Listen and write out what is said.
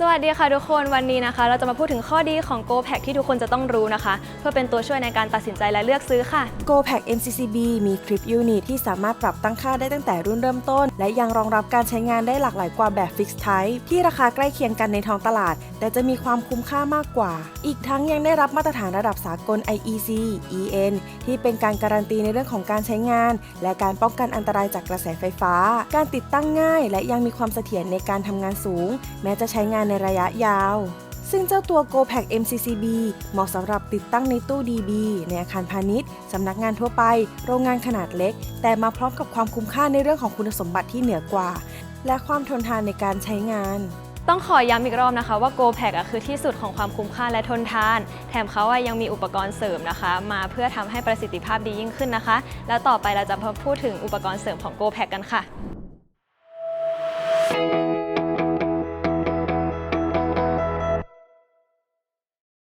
สวัสดีค่ะทุกคนวันนี้นะคะ เราจะมาพูดถึงข้อดีของ Go Pack ที่ทุกคนจะต้องรู้นะคะ เพื่อเป็นตัวช่วยในการตัดสินใจและเลือกซื้อค่ะ Go Pack MCCB มี Clip Unit ที่สามารถปรับตั้งค่าได้ตั้งแต่รุ่นเริ่มต้น และยังรองรับการใช้งานได้หลากหลายกว่าแบบ Fixed Type ที่ราคาใกล้เคียงกันในท้องตลาด แต่จะมีความคุ้มค่ามากกว่า อีกทั้งยังได้รับมาตรฐานระดับสากล IEC EN ที่เป็นการการันตีในเรื่องของการใช้งาน และการป้องกันอันตรายจากกระแสไฟฟ้า การติดตั้งง่าย และยังมีความเสถียรในการทำงานสูง แม้จะใช้งานในระยะยาว ซึ่งเจ้าตัว Go p a c MCCB เหมาะสำหรับติดตั้งในตู้ DB ในอาคารพาณิชย์ สำนักงานทั่วไป โรงงานขนาดเล็ก แต่มาพร้อมกับความคุ้มค่าในเรื่องของคุณสมบัติที่เหนือกว่า และความทนทานในการใช้งานต้องขอย้ำอีกรอบนะคะว่า Go p a c คือที่สุดของความคุ้มค่าและทนทาน แถมเขายังมีอุปกรณ์เสริมนะคะ มาเพื่อทำให้ประสิทธิภาพดียิ่งขึ้นนะคะ แล้วต่อไปเราจะมาพูดถึงอุปกรณ์เสริมของ Go p a c กันค่ะ